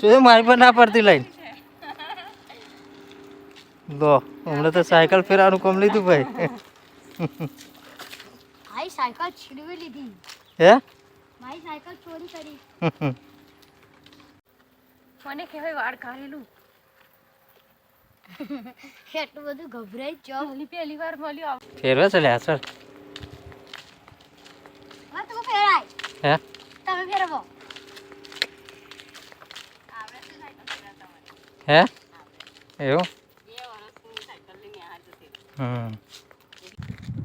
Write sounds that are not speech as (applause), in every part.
તો મારી પર ના પડતી લઈને. લો હમણાં તો સાયકલ ફેરવાનું કામ લીધું ભાઈ. મારી સાયકલ છીડવી લીધી. હે? મારી સાયકલ ચોરી કરી. મને કહેવાય વાળ કાઢેલું? એટલું બધું ગભરાઈ જ જાઉં. પહેલી પહેલી વાર મળ્યો ફેરવે છે લે સર હા તમે ફેરાય. હે? તમે ફેરવો હે એવું?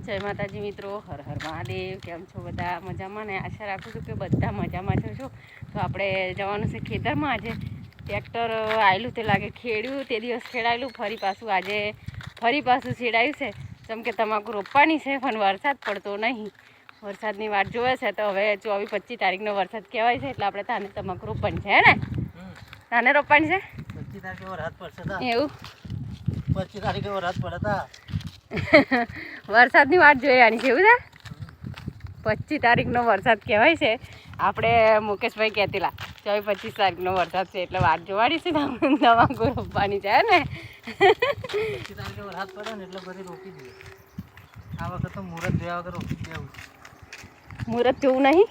જય માતાજી મિત્રો હર હર મહાદેવ કેમ છો બધા? મજામાં ને? આશા રાખું છું કે બધા મજામાં છો છો તો આપણે જવાનું છે ખેતરમાં. આજે ટ્રેક્ટર આવેલું તે લાગે ખેડ્યું તે દિવસ ખેડાયેલું. ફરી પાછું આજે ફરી પાછું છેડાયું છે. જેમ કે તમાકુ રોપવાની છે પણ વરસાદ પડતો નહીં. વરસાદની વાટ જોવે છે તો હવે ચોવીસ પચીસ તારીખનો વરસાદ કહેવાય છે એટલે આપણે તાને તમાકુ રોપવાની છે હે ને? તાને રોપવાની છે? પચીસ તારીખે વરસાદ પડશે તા. એવું? પચીસ તારીખે વરસાદ પડે તા. (laughs) વરસાદની વાટ જોવાની છે એવું છે? પચીસ તારીખનો વરસાદ કહેવાય છે. આપણે મુકેશભાઈ કહેતીલા ચોવીસ પચીસ તારીખનો વરસાદ છે એટલે વાટ જોવાની છે નવા રોપવાની છે ને? પચીસ તારીખે વરસાદ પડે ને એટલે બધી રોકી દઈએ. આ વખત તો મુહૂર્ત જોયા વગર રોકી દેવું મુહૂર્ત જોવું નહીં?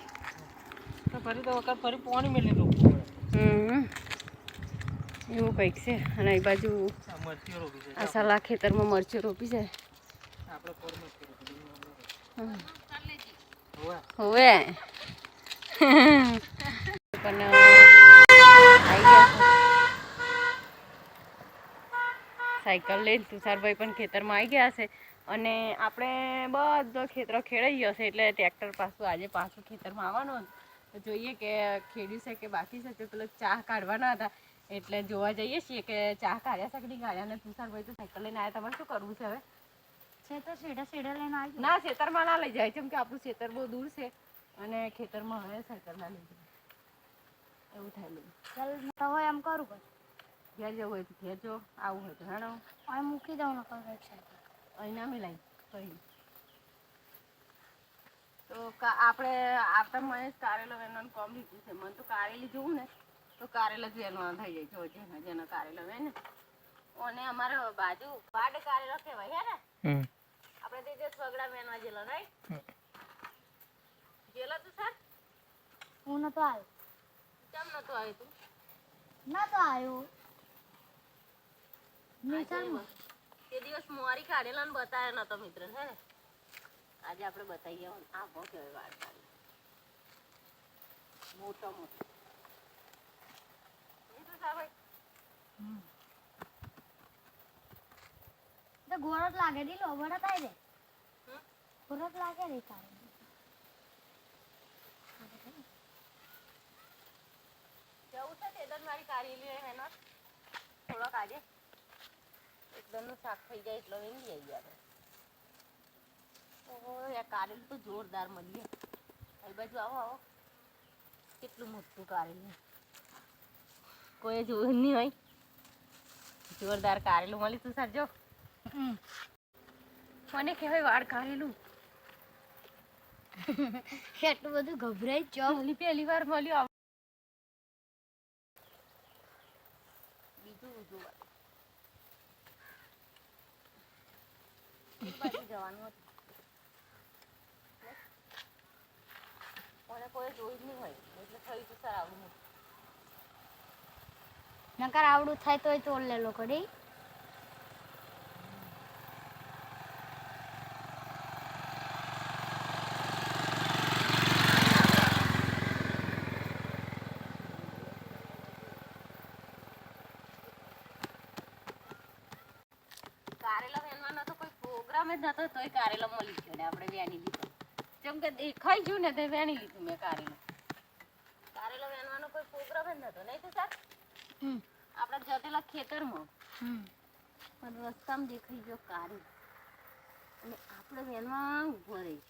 તો ફરી તો વખત ફરી પોણી મેળવી રોકવું પડે. હમ. એવું કંઈક છે. અને એ બાજુ આ સાલા ખેતરમાં મરચું રોપી છે. હોવે. પણ સાયકલ લઈને તુષારભાઈ પણ ખેતરમાં આવી ગયા છે. અને આપણે બધો ખેતરો ખેડાઈ ગયો છે એટલે ટ્રેક્ટર પાછું આજે પાછું ખેતરમાં આવવાનું જોઈએ કે ખેડ્યું છે કે બાકી છે? તો પેલો ચા કાઢવાના હતા. એટલે જોવા જઈએ છીએ કે ચા કાઢ્યા સગડી કાઢ્યા ભાઈ તુષારભાઈ તો સાયકલ લઈને આવ્યા તમારે શું કરવું છે હવે? છે તો સીડા સીડા લઈને આવી ના ખેતરમાં ના લઈ જાય કેમ કે આપણું ખેતર બહુ દૂર છે અને ખેતરમાં હવે સાયકલ ના લઈ જાય. એવું થાય ચાલ હોય એમ કરું પછી. ઘેર જવું હોય તો ઘેર જો આવું હોય તો હેડો. અહીં મૂકી દઉં નકર સાયકલ અહીં ના મિલાય કહી તો કા- આપણે આવતા મહેશ કારેલો એનો કોમ લીધું છે. મને તો કારેલી જોવું ને. તો કારેલા જ વેનવાનું થઈ જાય જો જેને જેને કારેલા હોય ને. ઓને અમારે બાજુ પાડ કારેલો કહેવાય હે ને? આપણે તે દિવસ સગડા મેનવા જેલો રાઈટ? જેલો તું સર? હું નતો આવ્યો. કેમ નતો આવ્યો તું? નતો આવ્યો. નિશાળમાં તે દિવસ મોરી કાઢેલા ને બતાવ્યા નતો મિત્ર હે આજે આપણે બતાવીએ આ બહુ કહેવાય વાળ મોટો મોટો. તો સાહેબ તો ગોળો લાગે દી લો થાય રે. દે ગોરત લાગે રે તારે. જવું છે તેદન મારી કાઢેલી હોય એનો. થોડોક આજે. એકદમનું શાક થઈ જાય એટલો વેંગી આવી આપણે ઓહો યાર કારેલું તો જોરદાર મળીએ એ બાજુ આવો આવો. કેટલું મોટું કારેલું કોઈ જોયું નહીં હોય. જોરદાર કારેલું મળી તું સાજો મને કહેવાય વાળ કારેલું? એટલું બધું ગભરાઈ ચો પહેલી વાર મળ્યું બીજું જોવા જવાનું હતું. મને કોઈ જોઈ જ નહીં હોય. એટલે થયું તો સર. આવું નકર આવડું થાય તોય તોડ લે લોકો રે કારેલા વેનવાનો તો કોઈ પ્રોગ્રામ જ નતો, તોય કારેલો મળી ગયો ને આપણે જેમ કે દેખાઈ ગયું ને તે વેણી લીધું મેં કારેલો. કારેલો વેનવાનો કોઈ પ્રોગ્રામ જ નતો, નહીં તો સર હમ આપણે જતેલા ખેતરમાં પણ રસ્તામાં દેખાઈ ગયો કારી અને આપણે વેનમાં ઊભો રહી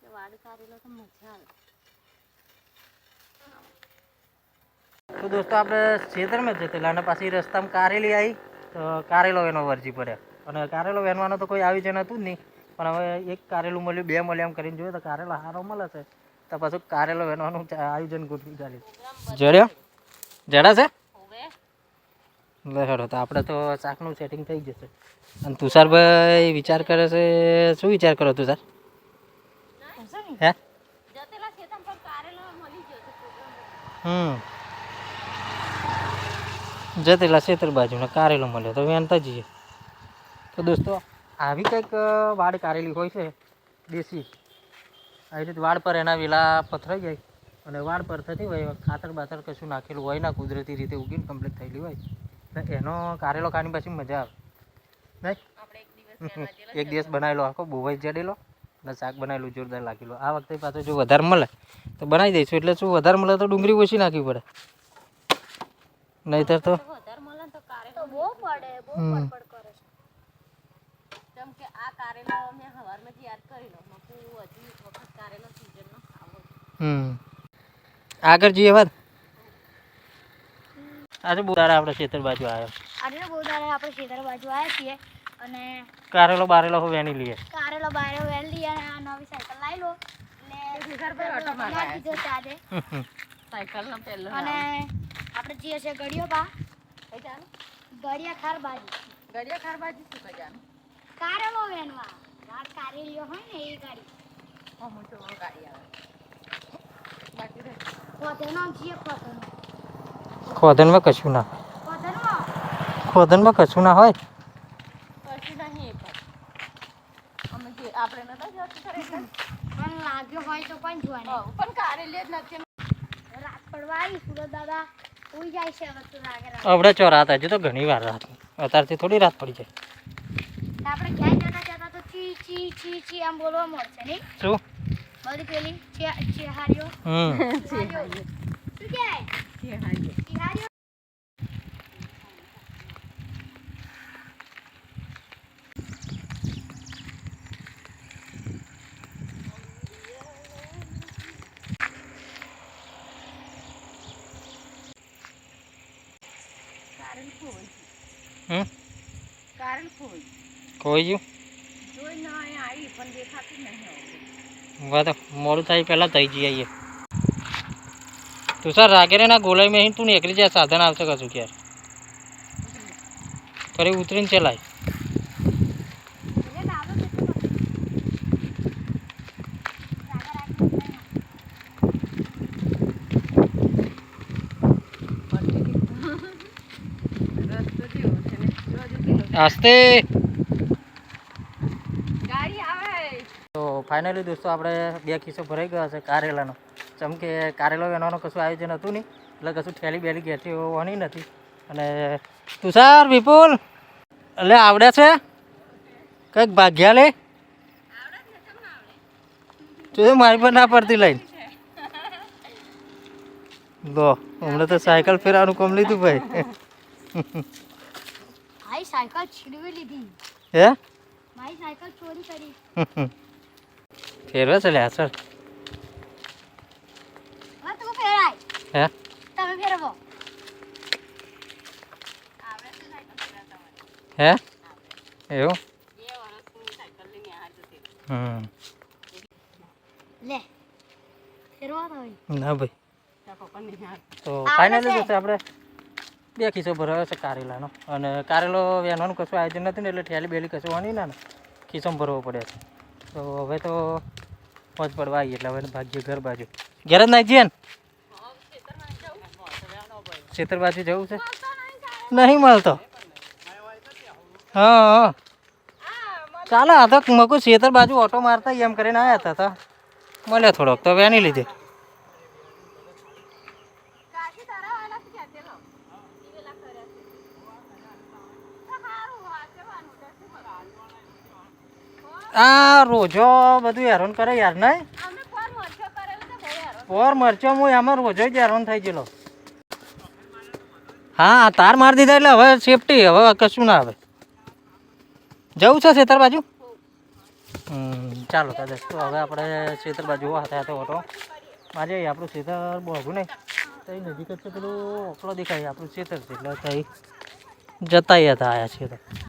ગયો વાડ કારેલો તો મજા આવે. તો દોસ્તો આપણે ખેતરમાં જ જતેલા અને પાછી રસ્તામાં કારેલી આવી તો કારેલો વેનો વરજી પડ્યા. અને કારેલો વેનવાનો તો કોઈ આવી જ નહોતું જ નહીં. પણ હવે એક કારેલું મળ્યું બે મળ્યું એમ કરીને જોયું તો કારેલો સારો મળે છે. તો પાછું કારેલો વેનવાનું આયોજન ગોઠવી ચાલ્યું જડ્યો? જડા છે? લે હેડો તો આપણે તો શાકનું સેટિંગ થઈ જશે અને તુષારભાઈ વિચાર કરે છે શું વિચાર કરો તુષાર? હે? હમ. જતેલા છેતર બાજુનો કારેલો મળ્યો તો વેણતા જઈએ. તો દોસ્તો આવી કંઈક વાડ કારેલી હોય છે દેશી. આવી રીતે વાડ પર એના વેલા પથરાઈ જાય. અને વાળ પર થતી હોય ખાતર બાતર કશું નાખેલું હોય ના કુદરતી રીતે ઉગીને કમ્પ્લીટ થયેલી હોય. તો એનો કારેલો ખાવાની પાછી મજા આવે. નહીં? આપણે એક દિવસ બનાવેલો આખો બોવાઈ જડેલો અને શાક બનાવેલું જોરદાર લાગેલું. આ વખતે પાછું જો વધારે મળે તો બનાવી દઈશું. એટલે શું વધારે મળે તો ડુંગળી ઓછી નાખવી પડે. નહીતર તો જેમ કે આ કારેલો મેં સવારમાં યાદ કરી લો મકુ હજી વખત કારેલો સીઝનનો ખાવો હમ. આગળ જઈએ વાત. આજે બહુ તારા આપણે ખેતર બાજુ આવ્યો. આજે બહુ દાડે આપણે ખેતર બાજુ આવ્યા છીએ અને કારેલો બારેલો હવે એની લઈએ. કારેલો બારે વેલી અને આ નવી સાયકલ લઈ લો ને ઘર પર ઓટો મારી દીધો સાયકલ નો પહેલો અને આપણે જઈએ છે ગડિયો બા જાનું ખાર બાજુ. ગડિયા ખાર બાજુ શું બજાર કારેલો વેનવા રાત કારેલીઓ હોય ને એ ગાડી. તો ગાડી આવે. રહે ખોધનો જીએ ખોધનો ખોદનમાં કશું ના ખોધનો ખોદનમાં કશું ના હોય? જ નથી. રાત હજુ તો ઘણી વાર રાત અત્યારથી થોડી રાત પડી જાય. આપણે ક્યાંય જતા જતા તો ચી ચી ચી ચી આમ બોલવા મળશે નહીં? શું? બધી પેલી ચેહારીઓ હમ ચેહારીઓ. શું કહેવાય ચેહારીઓ હમ? કારણ કોઈ. ગયું જોઈ ન આવી પણ દેખાતું નહીં વાત મોડું થાય પહેલાં થઈ જઈએ તું સર રાગે ના ગોલાઈ મેં તું નીકળી જાય સાધન આવશે કશું ક્યારે ફરી ઉતરીને ચલાય. (laughs) એટલે દાદો કેટલો બધો. રાગા રાગી રસ્તો જેવો છે ને જોજો કેટલો આસ્તે ગાડી આવે તો ફાઇનલી દોસ્તો આપણે બે ખિસ્સો ભરાઈ ગયા છે કારેલાનો. જેમ કે કારેલો વેણવાનું કશું આયોજન હતું નહીં એટલે કશું ઠેલી બેલી ઘેરથી હોવાની નથી. અને તુષાર વિપુલ એટલે આવડે છે? કંઈક ભાગ્યા લે? જોયું મારી પર ના પડતી લઈને. લો હમણાં તો સાયકલ ફેરવાનું કોમ લીધું ભાઈ. મારી સાયકલ લીધી. હે? મારી સાયકલ ચોરી કરી. (laughs) ફેરવે છે લ્યા સર હે તમે ફેરવો. હે? એવું. હમ. લે ફેરવો ના ભાઈ. તો ફાઇનલી જશે આપણે બે ખિસ્સો ભરાયો છે કારેલાનો. અને કારેલો વેનવાનું કશું આયોજન નથી ને એટલે ઠેલી બેલી કશું વાની ના ને. ખિસ્સોમાં ભરવો પડે છે. તો હવે તો પહોંચ પડવા આવી એટલે હવે ભાગ્ય ઘર બાજુ. ઘેર જ નાખીએ ને? ખેતર બાજુ જવું છે? નહીં મળતો. હા હા. ચાલો, આ તો મકું ખેતર બાજુ ઓટો મારતા એમ કરીને આવ્યા હતા તો. મળ્યો થોડોક તો વેની લીધે. આ રોજો બધું હેરાન કરે યાર નહીં. પોર મરચો હું એમાં રોજો જ હેરાન થઈ ગયેલો. હા તાર મારી દીધા એટલે હવે સેફટી હવે કશું ના આવે. જવું છે ખેતર બાજુ? ચાલો તો દોસ્તો હવે આપણે ખેતર બાજુ હાથે હાથે ઓટો. આજે આપણું ખેતર બોગું નહીં. તઈ નજીક જ છે પેલું ઓકળો દેખાય આપણું ખેતર છે એટલે તઈ જતા હતા આયા છે